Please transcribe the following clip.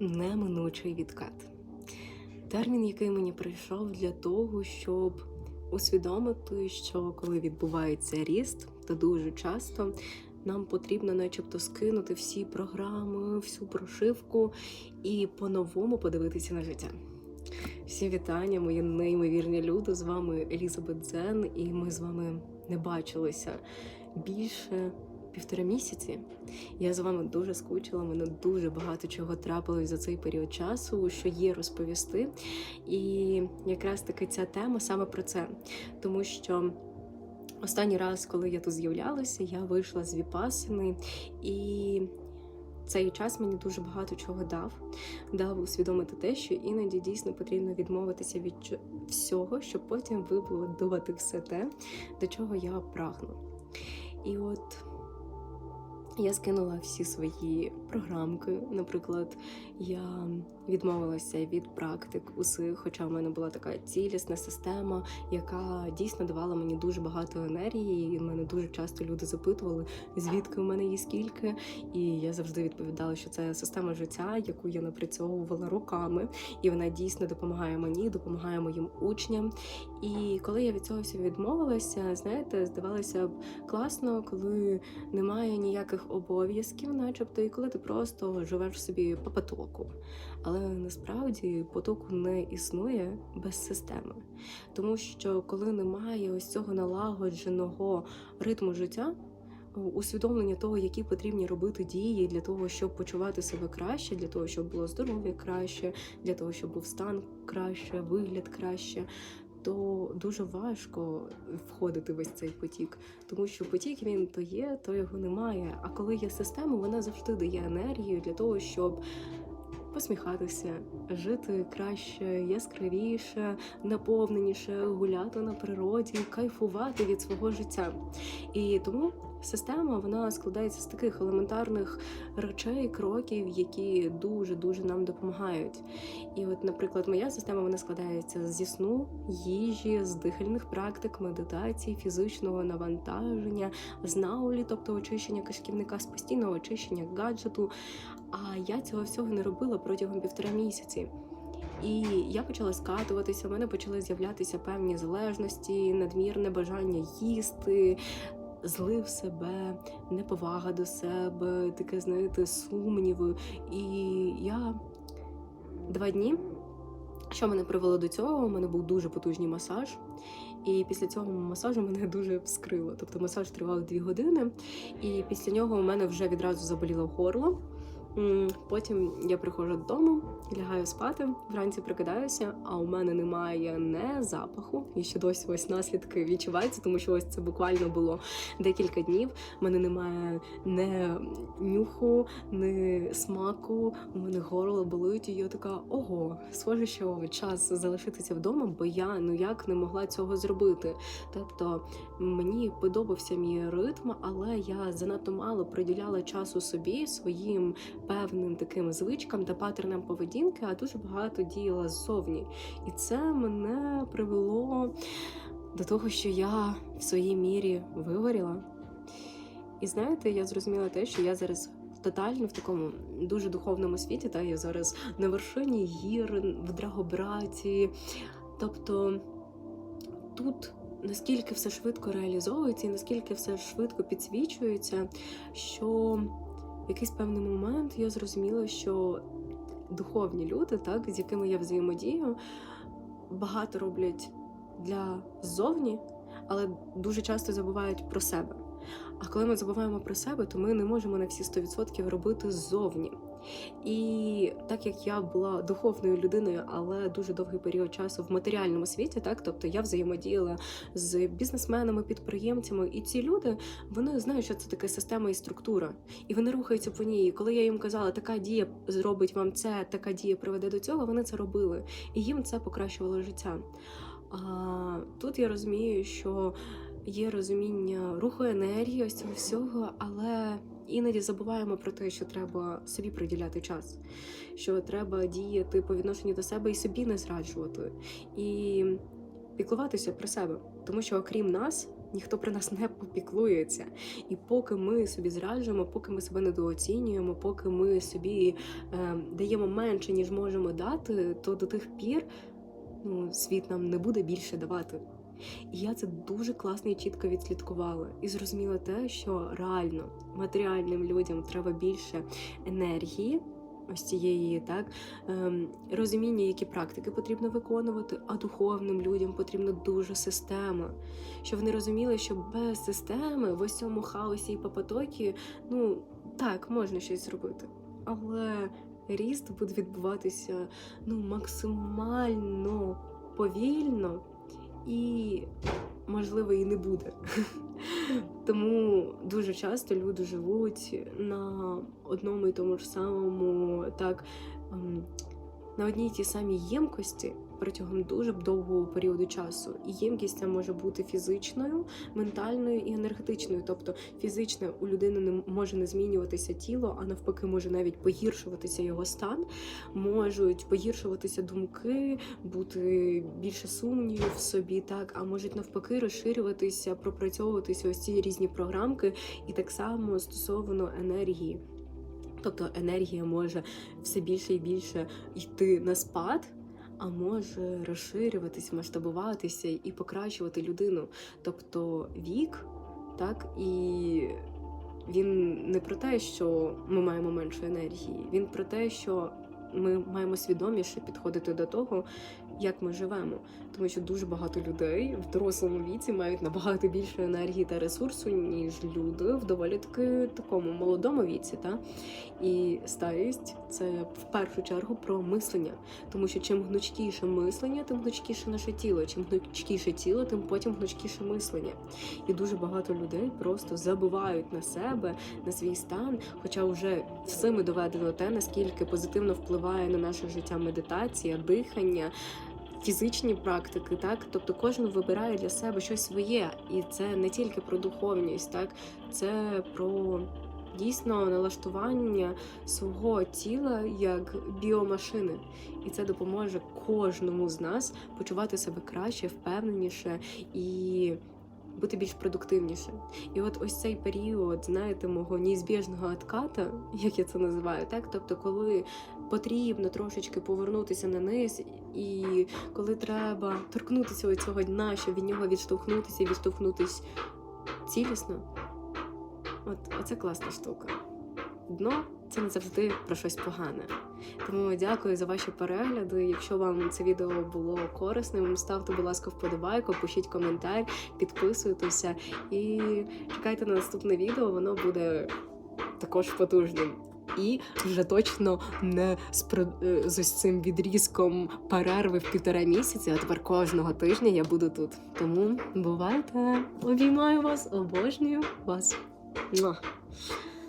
неминучий відкат. Термін, який мені прийшов для того, щоб усвідомити, що коли відбувається ріст, то дуже часто нам потрібно, начебто, скинути всі програми, всю прошивку і по-новому подивитися на життя. Всі вітання, мої неймовірні люди. З вами Елізабет Дзен, і ми з вами не бачилися більше півтора місяці. Я з вами дуже скучила. Мене дуже багато чого трапилось за цей період часу, що є розповісти. І якраз таки ця тема саме про це, тому що. Останній раз, коли я тут з'являлася, я вийшла з Віпасини, і цей час мені дуже багато чого дав. Дав усвідомити те, що іноді дійсно потрібно відмовитися від всього, щоб потім вибудувати все те, до чого я прагну. І от я скинула всі свої програмки. Наприклад, я відмовилася від практик усіх, хоча в мене була така цілісна система, яка дійсно давала мені дуже багато енергії. І мене дуже часто люди запитували, звідки в мене є скільки. І я завжди відповідала, що це система життя, яку я напрацьовувала роками, і вона дійсно допомагає мені, допомагає моїм учням. І коли я від цього всього відмовилася, знаєте, здавалося б класно, коли немає ніяких обов'язків, начебто, і коли ти просто живеш собі по потоку. Але насправді потоку не існує без системи. Тому що коли немає ось цього налагодженого ритму життя, усвідомлення того, які потрібні робити дії для того, щоб почувати себе краще, для того, щоб було здоров'я краще, для того, щоб був стан краще, вигляд краще. То дуже важко входити в ось цей потік, тому що потік він то є, то його немає. А коли є система, вона завжди дає енергію для того, щоб посміхатися, жити краще, яскравіше, наповненіше, гуляти на природі, кайфувати від свого життя. І тому система вона складається з таких елементарних речей, кроків, які дуже дуже нам допомагають. І, от, наприклад, моя система вона складається зі сну, їжі, з дихальних практик, медитацій, фізичного навантаження, з наулі, тобто очищення кишківника, з постійного очищення гаджету. А я цього всього не робила протягом півтора місяці. І я почала скатуватися, в мене почали з'являтися певні залежності, надмірне бажання їсти, злив себе, неповага до себе, таке, знаєте, сумніви. І я два дні, що мене привело до цього, у мене був дуже потужний масаж. І після цього масажу мене дуже вскрило. Тобто масаж тривав дві години, і після нього у мене вже відразу заболіло горло. Потім я приходжу додому, лягаю спати, вранці прокидаюся, а у мене немає не запаху. І ще досі ось наслідки відчуваються, тому що ось це буквально було декілька днів. У мене немає не нюху, не смаку. У мене горло болить, і я така ого, схоже, що час залишитися вдома, бо я ну як не могла цього зробити. Тобто мені подобався мій ритм, але я занадто мало приділяла часу собі, своїм певним таким звичкам та паттернам поведінки, а дуже багато діяла ззовні. І це мене привело до того, що я в своїй мірі вигоріла. І знаєте, я зрозуміла те, що я зараз. Тотально в такому дуже духовному світі, та я зараз на вершині гір в Драгобраті. Тобто тут наскільки все швидко реалізовується і наскільки все швидко підсвічується, що в якийсь певний момент я зрозуміла, що духовні люди, так, з якими я взаємодію, багато роблять для ззовні, але дуже часто забувають про себе. А коли ми забуваємо про себе, то ми не можемо на всі 100% робити ззовні. І так як я була духовною людиною, але дуже довгий період часу в матеріальному світі, так тобто я взаємодіяла з бізнесменами, підприємцями, і ці люди вони знають, що це таке система і структура, і вони рухаються по ній. І коли я їм казала, така дія зробить вам це, така дія приведе до цього, вони це робили, і їм це покращувало життя. А тут я розумію, що є розуміння руху енергії, ось цього всього, але іноді забуваємо про те, що треба собі приділяти час, що треба діяти по відношенню до себе і собі не зраджувати, і піклуватися про себе, тому що окрім нас ніхто про нас не попіклується. І поки ми собі зраджуємо, поки ми себе недооцінюємо, поки ми собі е, даємо менше, ніж можемо дати, то до тих пір ну, світ нам не буде більше давати. І я це дуже класно і чітко відслідкувала і зрозуміла те, що реально матеріальним людям треба більше енергії, ось цієї, так ем, розуміння, які практики потрібно виконувати, а духовним людям потрібна дуже система. Щоб вони розуміли, що без системи в ось цьому хаосі і попотокі, ну так, можна щось зробити. Але ріст буде відбуватися ну, максимально повільно і, можливо, і не буде. Тому дуже часто люди живуть на одному і тому ж самому, так, ем, на одній й тій самій ємкості протягом дуже довгого періоду часу. І ємкість ця може бути фізичною, ментальною і енергетичною. Тобто фізично у людини не може не змінюватися тіло, а навпаки, може навіть погіршуватися його стан, можуть погіршуватися думки, бути більше сумнівів в собі, так а можуть навпаки розширюватися, пропрацьовуватися ось ці різні програмки, і так само стосовно енергії. Тобто енергія може все більше і більше йти на спад, а може розширюватись, масштабуватися і покращувати людину. Тобто вік, так і він не про те, що ми маємо менше енергії, він про те, що ми маємо свідоміше підходити до того, як ми живемо. Тому що дуже багато людей в дорослому віці мають набагато більше енергії та ресурсу, ніж люди в доволі таки такому молодому віці. Та? І старість це в першу чергу про мислення. Тому що чим гнучкіше мислення, тим гнучкіше наше тіло. Чим гнучкіше тіло, тим потім гнучкіше мислення. І дуже багато людей просто забувають на себе, на свій стан. Хоча вже всіми доведено те, наскільки позитивно впливає на наше життя медитація, дихання. Фізичні практики, так тобто кожен вибирає для себе щось своє, і це не тільки про духовність, так це про дійсно налаштування свого тіла як біомашини, і це допоможе кожному з нас почувати себе краще, впевненіше і бути більш продуктивніше. І от ось цей період, знаєте, мого неізбіжного отката, як я це називаю, так тобто, коли потрібно трошечки повернутися на низ, і коли треба торкнутися цього дна, щоб від нього відштовхнутися і відштовхнутися цілісно. От оце класна штука. Дно це не завжди про щось погане. Тому дякую за ваші перегляди. Якщо вам це відео було корисним, ставте, будь ласка, вподобайку, пишіть коментар, підписуйтеся і чекайте на наступне відео, воно буде також потужним. І вже точно не з, е, ось цим відрізком перерви в півтора місяці, а тепер кожного тижня я буду тут. Тому бувайте! Обіймаю вас, обожнюю вас.